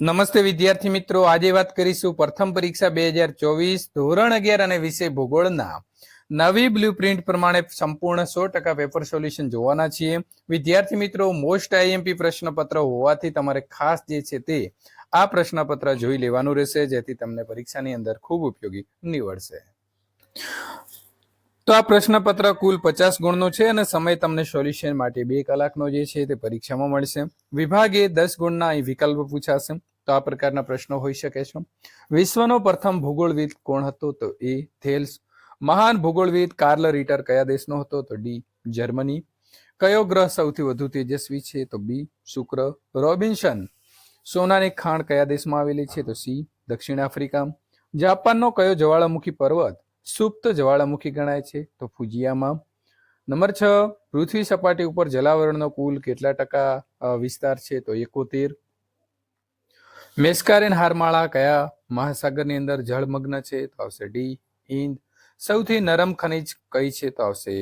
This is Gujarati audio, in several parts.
નમસ્તે વિદ્યાર્થી મિત્રો. આજે વાત કરીશું પ્રથમ પરીક્ષા બે હજાર ચોવીસ ધોરણ અગિયાર અને વિષય ભૂગોળના. નવી બ્લુપ્રિન્ટ પ્રમાણે સંપૂર્ણ સો ટકા પેપર સોલ્યુશન જોવાના છીએ. વિદ્યાર્થી મિત્રો, મોસ્ટ આઈએમપી પ્રશ્નપત્ર હોવાથી તમારે ખાસ જે છે તે આ પ્રશ્નપત્ર જોઈ લેવાનું રહેશે, જેથી તમને પરીક્ષાની અંદર ખૂબ ઉપયોગી નીવડશે. તો આ પ્રશ્નપત્ર કુલ પચાસ ગુણનો છે અને સમય તમને સોલ્યુશન માટે બે કલાકનો જે છે તે પરીક્ષામાં મળશે. વિભાગે દસ ગુણના અહીં વિકલ્પ પૂછાશે. તો આ પ્રકારના પ્રશ્નો હોઈ શકે છે. વિશ્વનો પ્રથમ ભૂગોળવિદ કોણ હતો? તો એ થેલ્સ. મહાન ભૂગોળવિદ કાર્લ રીટર કયા દેશનો હતો? તો ડી, જર્મની. કયો ગ્રહ સૌથી વધુ તેજસ્વી છે? તો બી, શુક્ર. રોબિન્સન સોનાની ખાણ કયા દેશમાં આવેલી છે? તો સી, દક્ષિણ આફ્રિકા. જાપાનનો કયો જ્વાળામુખી પર્વત? સુપ્ત જ્વાળામુખી ગણાય છે, તો ફુજિયામાં. નંબર છ, પૃથ્વી સપાટી ઉપર જલાવરણનો કુલ કેટલા ટકા વિસ્તાર છે, તો એકોતેર. મેસ્કારેન હારમાળા કયા મહાસાગરની અંદર જળમગ્ન છે, તો આવશે ડી હિંદ સૌથી નરમ ખનિજ કઈ છે, તો આવશે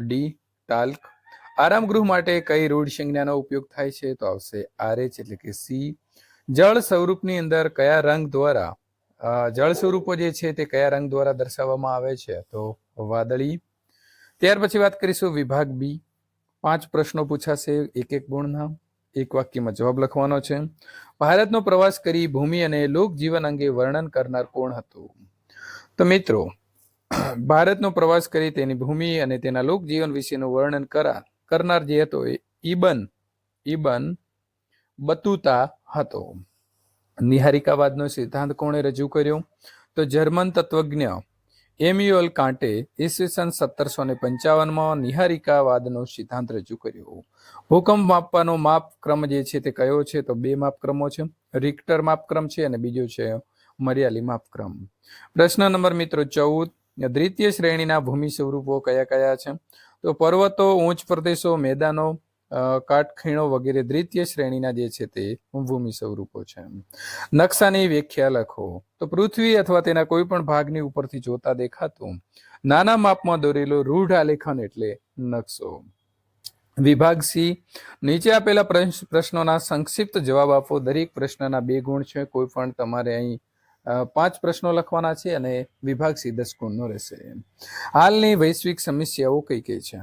ડી ટાલ્ક આરામ ગૃહ માટે કઈ રૂઢ સંજ્ઞાનો ઉપયોગ થાય છે, તો આવશે આરએચ એટલે કે સી. જળ સ્વરૂપની અંદર કયા રંગ દ્વારા જળ સ્વરૂપો જે છે તે કયા રંગ દ્વારા દર્શાવવામાં આવે છે? તો વાદળી. ત્યાર પછી વાત કરીશું વિભાગ બી. પાંચ પ્રશ્નો પૂછાશે એક એક ગુણના. એક વાક્યમાં જવાબ લખવાનો છે. ભારતનો પ્રવાસ કરી ભૂમિ અને લોકજીવન અંગે વર્ણન કરનાર કોણ હતું? તો મિત્રો, ભારતનો પ્રવાસ કરી તેની ભૂમિ અને તેના લોકજીવન વિશેનું વર્ણન કરા, કરનાર જે હતો એ ઈબન ઈબન બતુતા હતો. નિહારિકાવાદનો સિદ્ધાંત કોણે રજૂ કર્યો? તો જર્મન તત્વજ્ઞ એમ્યુઅલ કાંટે ઈસવીસન સત્તરસો ને પંચાવનમાં નિહારિકાવાદનો સિદ્ધાંત રજૂ કર્યો. ભૂકંપ માપવાનો માપક્રમ જે છે તે કયો છે? તો બે માપક્રમો છે. રિક્ટર માપક્રમ છે અને બીજો છે મર્યાલી માપક્રમ. પ્રશ્ન નંબર મિત્રો ચૌદ, દ્વિતીય શ્રેણીના ભૂમિ સ્વરૂપો કયા કયા છે? તો પર્વતો ઉચ્ચ પ્રદેશો, મેદાનો કાટખીણો વગેરે દ્વિતીય શ્રેણીના જે છે તે ભૂમિ સ્વરૂપો છે. નકશાની વ્યાખ્યા લખો. તો પૃથ્વી અથવા તેના કોઈ પણ ભાગની ઉપરથી જોતા દેખાતું નાના માપમાં દોરેલો રૂઢ આલેખન એટલે નકશો. વિભાગ સી. નીચે આપેલા પ્રશ્ન- પ્રશ્નોના સંક્ષિપ્ત જવાબ આપો. દરેક પ્રશ્નના બે ગુણ છે. કોઈ પણ તમારે અહીં પાંચ પ્રશ્નો લખવાના છે અને વિભાગ સી દસ ગુણનો રહેશે. હાલની વૈશ્વિક સમસ્યાઓ કઈ કઈ છે?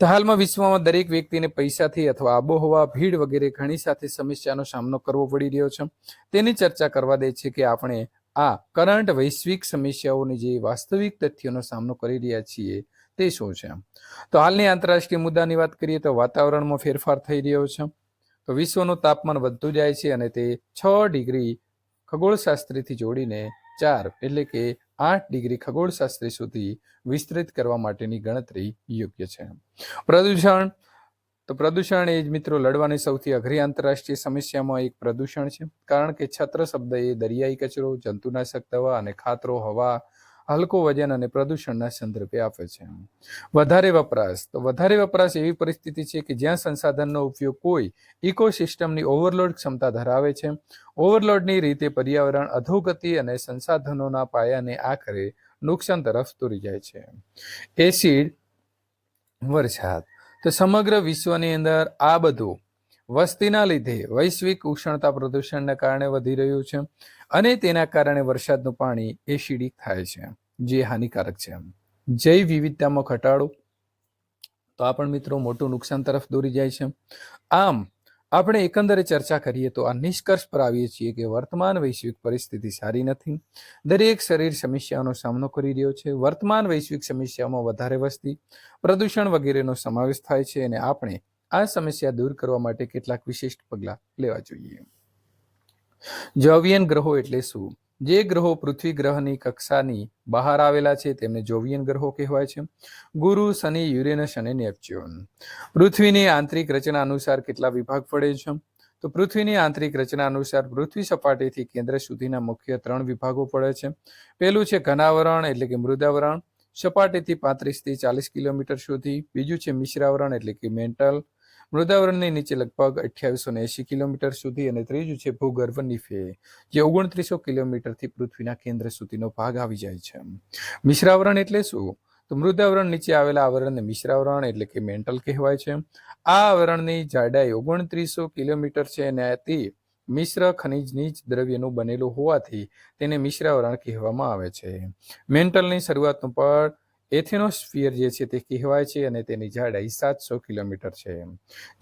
તો હાલમાં વિશ્વમાં દરેક વ્યક્તિને પૈસાથી અથવા આબોહવા, ભીડ વગેરે ઘણી સાથે સમસ્યાનો સામનો કરવો પડી રહ્યો છે. તેની ચર્ચા કરવા દે છે કે આપણે આ કરંટ વૈશ્વિક સમસ્યાઓની જે વાસ્તવિક તથ્યોનો સામનો કરી રહ્યા છીએ તે શું છે? તો હાલની આંતરરાષ્ટ્રીય મુદ્દાની વાત કરીએ તો વાતાવરણમાં ફેરફાર થઈ રહ્યો છે. તો વિશ્વનું તાપમાન વધતું જાય છે અને તે છ ડિગ્રી ખગોળશાસ્ત્રીથી જોડીને ચાર એટલે કે આઠ ડિગ્રી ખગોળશાસ્ત્રી સુધી વિસ્તૃત કરવા માટેની ગણતરી યોગ્ય છે. પ્રદૂષણ, તો પ્રદૂષણ એ જ મિત્રો લડવાની સૌથી અઘરી આંતરરાષ્ટ્રીય સમસ્યામાં એક પ્રદૂષણ છે. કારણ કે છત્ર શબ્દ એ દરિયાઈ કચરો, જંતુનાશક દવા અને ખાતરો, હવા હલકો વજન અને પ્રદૂષણના સંદર્ભે આપે છે. વધારે વપરાશ. તો વધારે વપરાશ એવી પરિસ્થિતિ છે કે જ્યાં સંસાધનનો ઉપયોગ કોઈ ઇકોસિસ્ટમની ઓવરલોડ ક્ષમતા ધરાવે છે. ઓવરલોડની રીતે પર્યાવરણ અધોગતિ અને સંસાધનોના પાયાને આખરે નુકસાન તરફ દોરી જાય છે. એસિડ વરસાદ. તો સમગ્ર વિશ્વની અંદર આ બધું વસ્તીના લીધે વૈશ્વિક ઉષ્ણતા પ્રદૂષણના કારણે વધી રહ્યું છે અને તેના કારણે વરસાદનું પાણી એસિડિક થાય છે, જે હાનિકારક છે. જૈવ વિવિધતામાં ઘટાડો. તો આ પણ મિત્રો મોટું નુકસાન તરફ દોરી જાય છે. આમ, આપણે એકંદરે ચર્ચા કરીએ તો આ નિષ્કર્ષ પર આવીએ છીએ કે વર્તમાન વૈશ્વિક પરિસ્થિતિ સારી નથી. દરેક શરીર સમસ્યાનો સામનો કરી રહ્યો છે. વર્તમાન વૈશ્વિક સમસ્યામાં વધારે વસ્તી, પ્રદૂષણ વગેરેનો સમાવેશ થાય છે અને આપણે આ સમસ્યા દૂર કરવા માટે કેટલાક વિશિષ્ટ પગલાં લેવા જોઈએ. જોવિયન ગ્રહો એટલે શું? જે ગ્રહો પૃથ્વી ગ્રહની કક્ષાની બહાર આવેલા છે, તેમને જોવિયન ગ્રહો કહેવાય છે. ગુરુ, શનિ, યુરેનસ અને નેપચ્યુન. પૃથ્વીની આંતરિક રચના અનુસાર કેટલા વિભાગ પડે છે? તો પૃથ્વીની આંતરિક રચના અનુસાર પૃથ્વી સપાટીથી કેન્દ્ર સુધીના મુખ્ય ત્રણ વિભાગો પડે છે. પહેલું છે ઘનાવરણ, એટલે કે મૃદાવરણ. સપાટીથી પાંત્રીસથી ચાલીસ કિલોમીટર સુધી. બીજું છે મિશ્રાવરણ, એટલે કે મેન્ટલ. મૃદાવરણની નીચે લગભગ અઠ્યાવીસો ને એસી કિલોમીટર સુધી અને ત્રીજું છે ભૂગર્ભ નિફે જે ઓગણત્રીસો કિલોમીટરથી પૃથ્વીના કેન્દ્ર સુધીનો ભાગ આવી જાય છે. મિશ્રાવરણ એટલે શું? તો મૃદાવરણ નીચે આવેલા આવરણને મિશ્રાવરણ એટલે કે મેન્ટલ કહેવાય છે. આ આવરણની જાડાઈ ઓગણત્રીસો કિલોમીટર છે અને તે મિશ્ર ખનિજની જ દ્રવ્યનું બનેલું હોવાથી તેને મિશ્રાવરણ કહેવામાં આવે છે. મેન્ટલની શરૂઆતનું પડ એથેનોસ્ફિયર જે છે તે કહેવાય છે અને તેની જાડાઈ સાતસો કિલોમીટર છે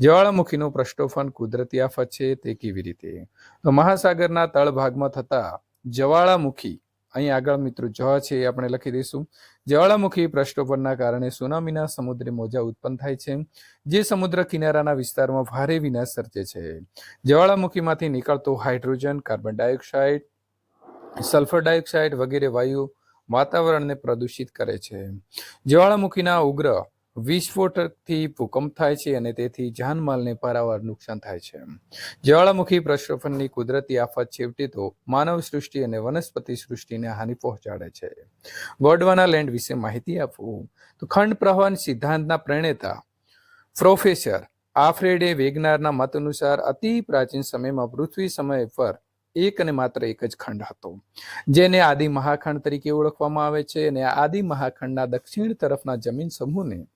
જ્વાળામુખીનું પ્રષ્ટોફન કુદરતી આફત છે તે કેવી રીતે? તો મહાસાગરના તળભાગમાં થતા જ્વાળામુખી, અહીં આગળ મિત્રો જ છે એ આપણે લખી દઈશું. જ્વાળામુખી પ્રષ્ટોપનના કારણે સુનામીના સમુદ્રી મોજા ઉત્પન્ન થાય છે, જે સમુદ્ર કિનારાના વિસ્તારમાં ભારે વિનાશ સર્જે છે. જ્વાળામુખીમાંથી નીકળતો hydrogen, carbon dioxide, sulphur dioxide વગેરે વાયુ વાતાવરણને પ્રદૂષિત કરે છે. જ્વાળામુખીના ઉગ્ર વિસ્ફોટકથી ભૂકંપ થાય છે અને તેથી જાનમાલને પારાવાર નુકસાન થાય છે. જ્વાળામુખી પ્રક્ષોભણની કુદરતી આફત છેવટે તો માનવ સૃષ્ટિ અને વનસ્પતિ સૃષ્ટિને હાનિ પહોંચાડે છે. ગોડવાના લેન્ડ વિશે માહિતી આપવું તો ખંડ પ્રવાહન સિદ્ધાંતના પ્રણેતા પ્રોફેસર આફ્રેડે વેગનારના મત અનુસાર અતિ પ્રાચીન સમયમાં પૃથ્વી સમય પર એક અને માત્ર એક જ ખંડ હતો. જેને આદિ મહાખંડ તરીકે ઓળખવામાં આવે છે અને આદિ મહાખંડના દક્ષિણ તરફના જમીન સમૂહને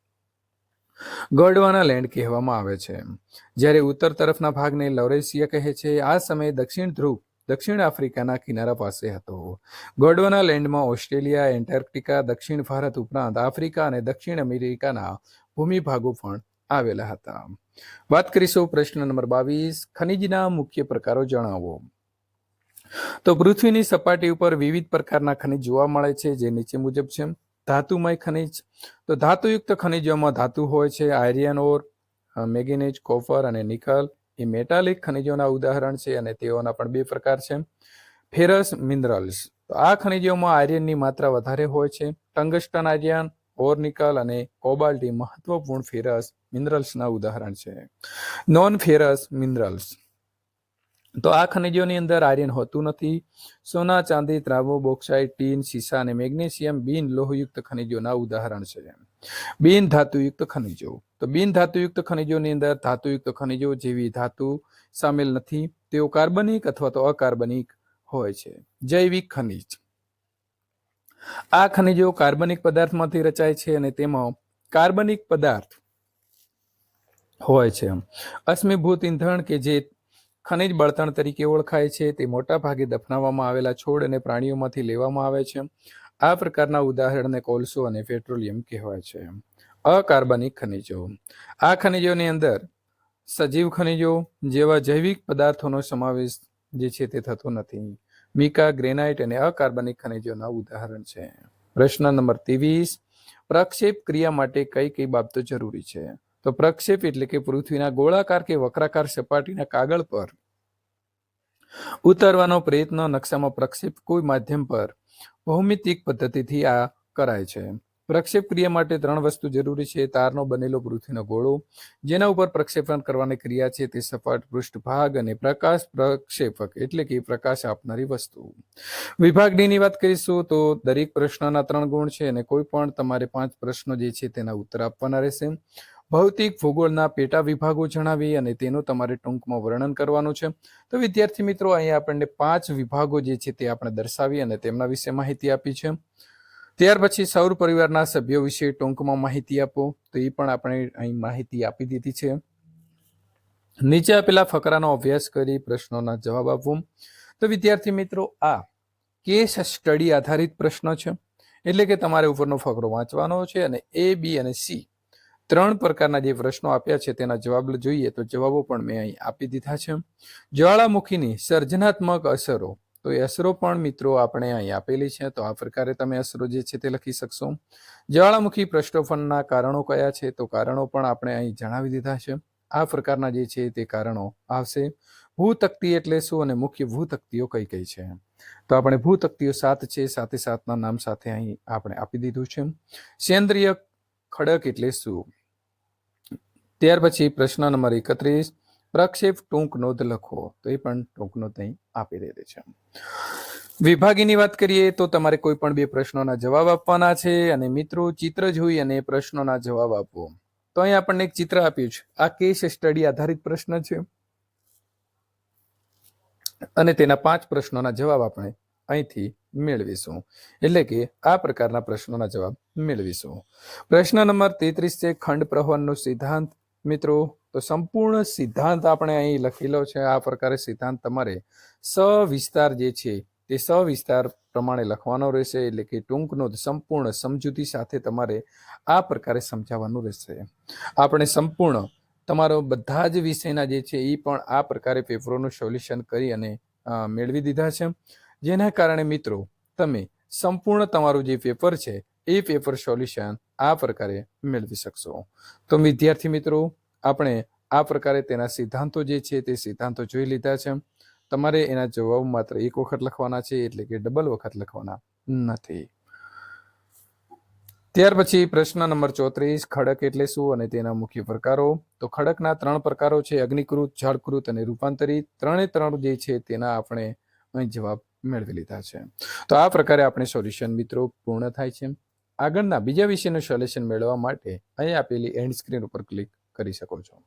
ગોડવાના લેન્ડ કહેવામાં આવે છે. જ્યારે ઉત્તર તરફના ભાગને લોરેશિયા કહે છે, આ સમયે દક્ષિણ ધ્રુવ દક્ષિણ આફ્રિકાના કિનારા પાસે હતો. ગોડવાના લેન્ડમાં ઓસ્ટ્રેલિયા, એન્ટાર્કટિકા, દક્ષિણ ભારત ઉપરાંત આફ્રિકા અને દક્ષિણ અમેરિકાના ભૂમિભાગો પણ આવેલા હતા. વાત કરીશું પ્રશ્ન નંબર બાવીસ, ખનિજના મુખ્ય પ્રકારો જણાવો. તો પૃથ્વીની સપાટી ઉપર વિવિધ પ્રકારના ખનિજ જોવા મળે છે, જે નીચે મુજબ છે. ધાતુમય ખનિજ. તો ધાતુયુક્ત ખનિજોમાં ધાતુ હોય છે, આયર્ન ઓર મેગ્નેજ, કોપર અને નિકલ. એ મેટાલિક ખનિજોના ઉદાહરણ છે અને તેઓના પણ બે પ્રકાર છે. Ferrous minerals. તો આ ખનિજોમાં આયર્નની માત્રા વધારે હોય છે. ટંગસ્ટન આયર્ન, ઓર નિકલ અને કોબાલ્ટ મહત્વપૂર્ણ ફેરસ મિનરલ્સના ઉદાહરણ છે. Non ferrous minerals. તો આ ખનિજોની અંદર આયર્ન હોતું નથી. સોના, ચાંદી, ત્રાવો, બોક્સાઇટ, ટીન સીસા અને મેગ્નેશિયમ બિન લોહયુક્ત ખનિજોના ઉદાહરણ છે. બિન ધાતુયુક્ત ખનિજો. તો બિન ધાતુયુક્ત ખનિજોની અંદર ધાતુયુક્ત ખનિજો જેવી ધાતુ સામેલ નથી. તેઓ કાર્બનિક અથવા તો અકાર્બનિક હોય છે. જૈવિક ખનિજ. આ ખનિજો કાર્બનિક પદાર્થમાંથી રચાય છે અને તેમાં કાર્બનિક પદાર્થ હોય છે. અશ્મિભૂત ઈંધણ કે જે ખનિજ બળતણ તરીકે ઓળખાય છે. તે મોટા ભાગે દફનાવવામાં આવેલા છોડ અને પ્રાણીઓમાંથી લેવામાં આવે છે. આ પ્રકારના ઉદાહરણને કોલસો અને પેટ્રોલિયમ કહેવાય છે. અકાર્બનિક ખનિજો. આ ખનિજોની અંદર સજીવ ખનિજો જેવા જૈવિક પદાર્થોનો સમાવેશ જે છે તે થતો નથી. મિકા, ગ્રેનાઇટ અને અકાર્બનિક ખનિજોના ઉદાહરણ છે. પ્રશ્ન નંબર ત્રેવીસ. પ્રક્ષેપ ક્રિયા માટે કઈ કઈ બાબતો જરૂરી છે? તો પ્રક્ષેપ એટલે કે પૃથ્વીના ગોળાકાર કે વક્રાકાર સપાટીના કાગળ પર. ઉતરવાનો પ્રયત્ન નકશામાં પ્રક્ષેપ કોઈ માધ્યમ પર. ભૌમિતિક પદ્ધતિથી આ કરાય છે. પ્રક્ષેપ ક્રિયા માટે ત્રણ વસ્તુ જરૂરી છે. તારનો બનેલો પૃથ્વીનો ગોળો, જેના ઉપર પ્રક્ષેપણ કરવાની ક્રિયા છે તે સપાટ, પૃષ્ઠભાગ અને પ્રકાશ પ્રક્ષેપક એટલે કે પ્રકાશ આપનારી વસ્તુ. વિભાગ ડી ની વાત કરીશું તો દરેક પ્રશ્નના ત્રણ ગુણ છે અને કોઈ પણ તમારે પાંચ પ્રશ્નો જે છે તેના ઉત્તર આપવાના રહેશે. ભૌતિક ભૂગોળના પેટા વિભાગો જણાવી અને તેનું તમારે ટૂંકમાં વર્ણન કરવાનું છે. તો વિદ્યાર્થી મિત્રો, અહીંયા આપણને પાંચ વિભાગો જે છે તે આપણે દર્શાવી અને તેમના વિશે માહિતી આપી છે. ત્યાર પછી સૌર પરિવારના સભ્યો વિશે ટૂંકમાં માહિતી આપો. તો એ પણ આપણે અહીં માહિતી આપી દીધી છે. નીચે આપેલા ફકરાનો અભ્યાસ કરી પ્રશ્નોના જવાબ આપવો. તો વિદ્યાર્થી મિત્રો, આ કેસ સ્ટડી આધારિત પ્રશ્નો છે. એટલે કે તમારે ઉપરનો ફકરો વાંચવાનો છે અને એ, બી અને સી ત્રણ પ્રકારના જે પ્રશ્નો આપ્યા છે તેના જવાબ જોઈએ તો જવાબો પણ મેં અહીં આપી દીધા છે. જ્વાળામુખીની સર્જનાત્મક અસરો. તો એ અસરો પણ મિત્રો આપણે અહીં આપેલી છે, તો આ પ્રકારે તમે અસરો જે છે તે લખી શકશો. જ્વાળામુખી પ્રશ્નોફનના કારણો કયા છે? તો કારણો પણ આપણે અહીં જણાવી દીધા છે. આ પ્રકારના જે છે તે કારણો આવશે. ભૂતક્તિ એટલે શું અને મુખ્ય ભૂતક્તિઓ કઈ કઈ છે? તો આપણે ભૂતક્તિઓ સાત છે, સાથે સાતના નામ સાથે અહીં આપણે આપી દીધું છે. સેન્દ્રિય ખડક એટલે શું ત્યાર પછી પ્રશ્ન નંબર એકત્રીસ, પ્રક્ષેપ ટૂંક નોંધ લખો. તો એ પણ ટૂંક નોંધ અહીં આપી દે છે. વિભાગીની વાત કરીએ તો તમારે કોઈ પણ બે પ્રશ્નોના જવાબ આપવાના છે અને મિત્રો ચિત્ર જોઈ અને પ્રશ્નોના જવાબ આપવો તો અહીં આપણને એક ચિત્ર આપ્યું છે. આ કેસ સ્ટડી આધારિત પ્રશ્ન છે. અને તેના પાંચ પ્રશ્નોના જવાબ આપણે અહીંથી મેળવીશું. એટલે કે આ પ્રકારના પ્રશ્નોના જવાબ મેળવીશું. પ્રશ્ન નંબર તેત્રીસ છે ખંડ પ્રહવનનો સિદ્ધાંત. મિત્રો, તો સંપૂર્ણ સિદ્ધાંત આપણે અહીં લખેલો છે. આ પ્રકારે સિદ્ધાંત તમારે સવિસ્તાર જે છે તે સવિસ્તાર પ્રમાણે લખવાનો રહેશે, એટલે કે ટૂંકનો સંપૂર્ણ સમજૂતી સાથે તમારે આ પ્રકારે સમજાવવાનું રહેશે. આપણે સંપૂર્ણ તમારો બધા જ વિષયના જે છે એ પણ આ પ્રકારે પેપરોનું સોલ્યુશન કરી અને મેળવી દીધા છે. જેના કારણે મિત્રો, તમે સંપૂર્ણ તમારું જે પેપર છે એ પેપર સોલ્યુશન આ પ્રકારે મેળવી શકશો. તો વિદ્યાર્થી મિત્રો, આપણે આ પ્રકારે તેના સિદ્ધાંતો જે છે તે સિદ્ધાંતો જોઈ લીધા છે. તમારે એના જવાબ માત્ર એક વખત લખવાના છે, એટલે કે ડબલ વખત લખવાના નથી. ત્યાર પછી પ્રશ્ન નંબર ચોત્રીસ, ખડક એટલે શું અને તેના મુખ્ય પ્રકારો? તો ખડકના ત્રણ પ્રકારો છે, અગ્નિકૃત જળકૃત અને રૂપાંતરિત. ત્રણે ત્રણ જે છે તેના આપણે અહીં જવાબ મેળવી લીધા છે. તો આ પ્રકારે આપણે સોલ્યુશન મિત્રો પૂર્ણ થાય છે. આગળના બીજા વિષયનું સોલ્યુશન મેળવવા માટે અહીં આપેલી એન્ડ સ્ક્રીન ઉપર ક્લિક કરી શકો છો.